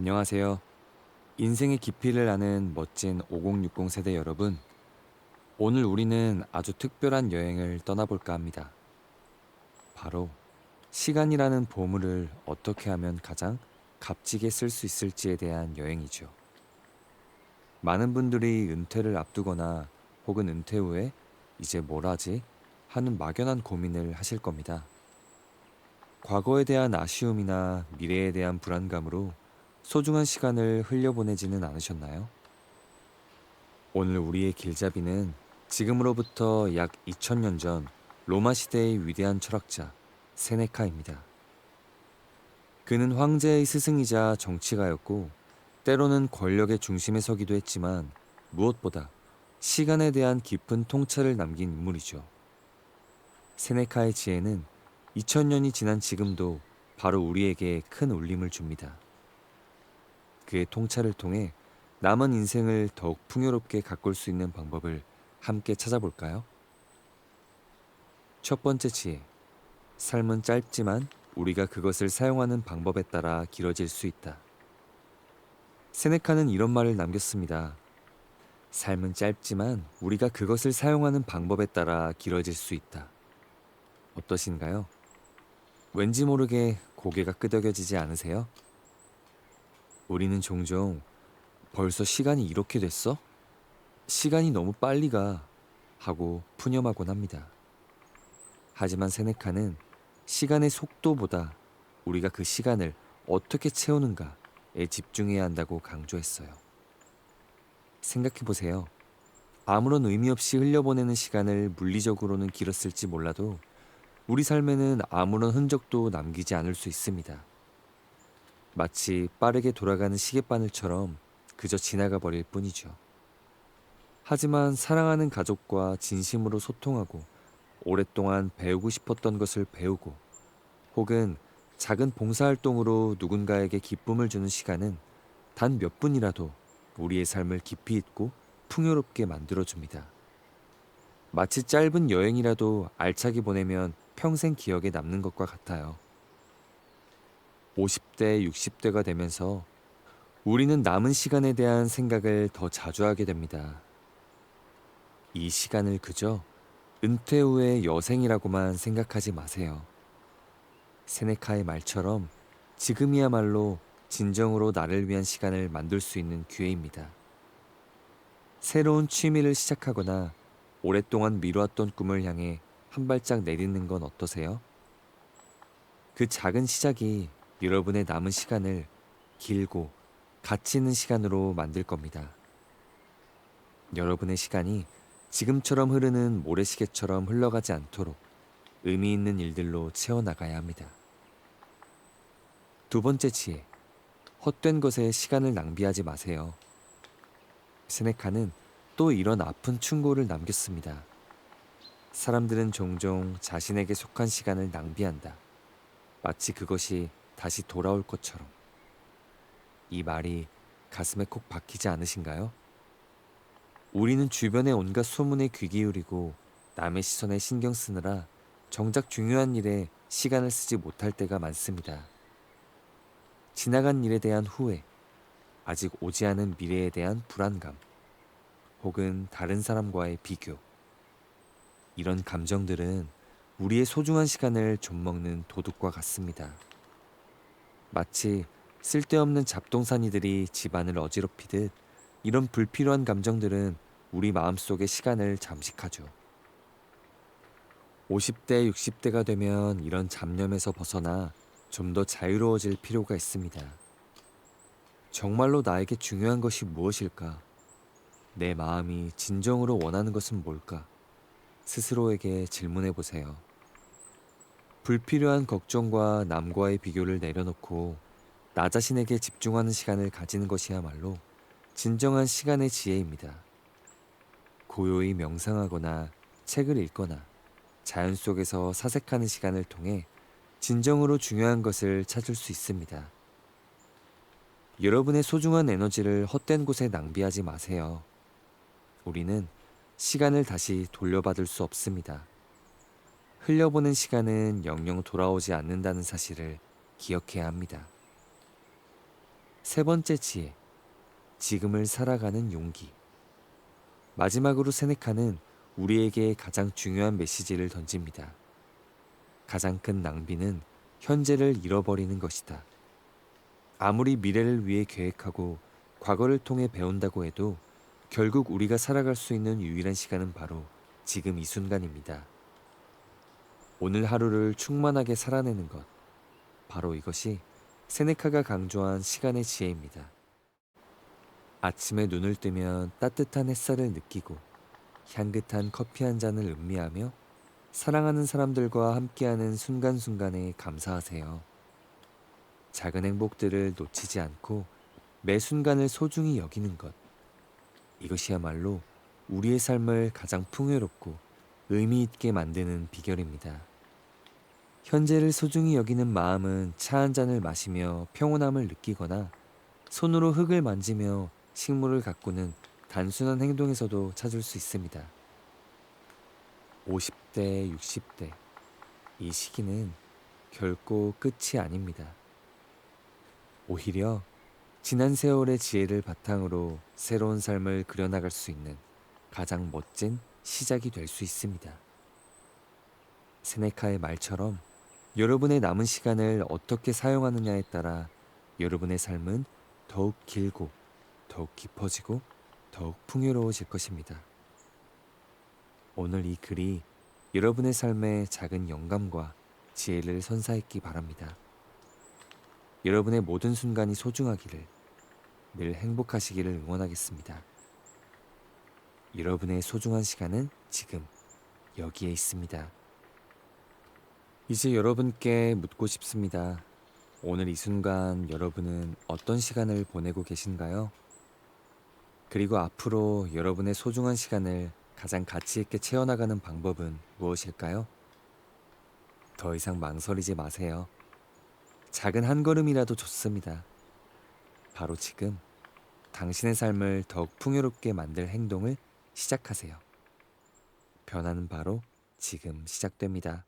안녕하세요. 인생의 깊이를 아는 멋진 5060 세대 여러분. 오늘 우리는 아주 특별한 여행을 떠나볼까 합니다. 바로 시간이라는 보물을 어떻게 하면 가장 값지게 쓸 수 있을지에 대한 여행이죠. 많은 분들이 은퇴를 앞두거나 혹은 은퇴 후에 이제 뭘 하지? 하는 막연한 고민을 하실 겁니다. 과거에 대한 아쉬움이나 미래에 대한 불안감으로 소중한 시간을 흘려보내지는 않으셨나요? 오늘 우리의 길잡이는 지금으로부터 약 2000년 전 로마 시대의 위대한 철학자 세네카입니다. 그는 황제의 스승이자 정치가였고 때로는 권력의 중심에 서기도 했지만 무엇보다 시간에 대한 깊은 통찰을 남긴 인물이죠. 세네카의 지혜는 2000년이 지난 지금도 바로 우리에게 큰 울림을 줍니다. 그의 통찰을 통해 남은 인생을 더욱 풍요롭게 가꿀 수 있는 방법을 함께 찾아볼까요? 첫 번째 지혜. 삶은 짧지만 우리가 그것을 사용하는 방법에 따라 길어질 수 있다. 세네카는 이런 말을 남겼습니다. 삶은 짧지만 우리가 그것을 사용하는 방법에 따라 길어질 수 있다. 어떠신가요? 왠지 모르게 고개가 끄덕여지지 않으세요? 우리는 종종 벌써 시간이 이렇게 됐어? 시간이 너무 빨리 가. 하고 푸념하곤 합니다. 하지만 세네카는 시간의 속도보다 우리가 그 시간을 어떻게 채우는가에 집중해야 한다고 강조했어요. 생각해 보세요. 아무런 의미 없이 흘려보내는 시간을 물리적으로는 길었을지 몰라도 우리 삶에는 아무런 흔적도 남기지 않을 수 있습니다. 마치 빠르게 돌아가는 시계바늘처럼 그저 지나가 버릴 뿐이죠. 하지만 사랑하는 가족과 진심으로 소통하고 오랫동안 배우고 싶었던 것을 배우고 혹은 작은 봉사활동으로 누군가에게 기쁨을 주는 시간은 단 몇 분이라도 우리의 삶을 깊이 있고 풍요롭게 만들어줍니다. 마치 짧은 여행이라도 알차게 보내면 평생 기억에 남는 것과 같아요. 50대, 60대가 되면서 우리는 남은 시간에 대한 생각을 더 자주 하게 됩니다. 이 시간을 그저 은퇴 후의 여생이라고만 생각하지 마세요. 세네카의 말처럼 지금이야말로 진정으로 나를 위한 시간을 만들 수 있는 기회입니다. 새로운 취미를 시작하거나 오랫동안 미뤄왔던 꿈을 향해 한 발짝 내딛는 건 어떠세요? 그 작은 시작이 여러분의 남은 시간을 길고 가치 있는 시간으로 만들 겁니다. 여러분의 시간이 지금처럼 흐르는 모래시계처럼 흘러가지 않도록 의미 있는 일들로 채워나가야 합니다. 두 번째 지혜. 헛된 것에 시간을 낭비하지 마세요. 세네카는 또 이런 아픈 충고를 남겼습니다. 사람들은 종종 자신에게 속한 시간을 낭비한다. 마치 그것이 다시 돌아올 것처럼. 이 말이 가슴에 콕 박히지 않으신가요? 우리는 주변의 온갖 소문에 귀 기울이고 남의 시선에 신경 쓰느라 정작 중요한 일에 시간을 쓰지 못할 때가 많습니다. 지나간 일에 대한 후회, 아직 오지 않은 미래에 대한 불안감, 혹은 다른 사람과의 비교. 이런 감정들은 우리의 소중한 시간을 좀먹는 도둑과 같습니다. 마치 쓸데없는 잡동사니들이 집안을 어지럽히듯 이런 불필요한 감정들은 우리 마음속의 시간을 잠식하죠. 50대, 60대가 되면 이런 잡념에서 벗어나 좀 더 자유로워질 필요가 있습니다. 정말로 나에게 중요한 것이 무엇일까? 내 마음이 진정으로 원하는 것은 뭘까? 스스로에게 질문해 보세요. 불필요한 걱정과 남과의 비교를 내려놓고 나 자신에게 집중하는 시간을 가지는 것이야말로 진정한 시간의 지혜입니다. 고요히 명상하거나 책을 읽거나 자연 속에서 사색하는 시간을 통해 진정으로 중요한 것을 찾을 수 있습니다. 여러분의 소중한 에너지를 헛된 곳에 낭비하지 마세요. 우리는 시간을 다시 돌려받을 수 없습니다. 흘려보낸 시간은 영영 돌아오지 않는다는 사실을 기억해야 합니다. 세 번째 지혜. 지금을 살아가는 용기. 마지막으로 세네카는 우리에게 가장 중요한 메시지를 던집니다. 가장 큰 낭비는 현재를 잃어버리는 것이다. 아무리 미래를 위해 계획하고 과거를 통해 배운다고 해도 결국 우리가 살아갈 수 있는 유일한 시간은 바로 지금 이 순간입니다. 오늘 하루를 충만하게 살아내는 것. 바로 이것이 세네카가 강조한 시간의 지혜입니다. 아침에 눈을 뜨면 따뜻한 햇살을 느끼고 향긋한 커피 한 잔을 음미하며 사랑하는 사람들과 함께하는 순간순간에 감사하세요. 작은 행복들을 놓치지 않고 매 순간을 소중히 여기는 것. 이것이야말로 우리의 삶을 가장 풍요롭고 의미 있게 만드는 비결입니다. 현재를 소중히 여기는 마음은 차 한 잔을 마시며 평온함을 느끼거나 손으로 흙을 만지며 식물을 가꾸는 단순한 행동에서도 찾을 수 있습니다. 50대, 60대. 이 시기는 결코 끝이 아닙니다. 오히려 지난 세월의 지혜를 바탕으로 새로운 삶을 그려나갈 수 있는 가장 멋진 시작이 될 수 있습니다. 세네카의 말처럼 여러분의 남은 시간을 어떻게 사용하느냐에 따라 여러분의 삶은 더욱 길고 더욱 깊어지고 더욱 풍요로워질 것입니다. 오늘 이 글이 여러분의 삶에 작은 영감과 지혜를 선사했기 바랍니다. 여러분의 모든 순간이 소중하기를 늘 행복하시기를 응원하겠습니다. 여러분의 소중한 시간은 지금 여기에 있습니다. 이제 여러분께 묻고 싶습니다. 오늘 이 순간 여러분은 어떤 시간을 보내고 계신가요? 그리고 앞으로 여러분의 소중한 시간을 가장 가치 있게 채워나가는 방법은 무엇일까요? 더 이상 망설이지 마세요. 작은 한 걸음이라도 좋습니다. 바로 지금 당신의 삶을 더욱 풍요롭게 만들 행동을 시작하세요. 변화는 바로 지금 시작됩니다.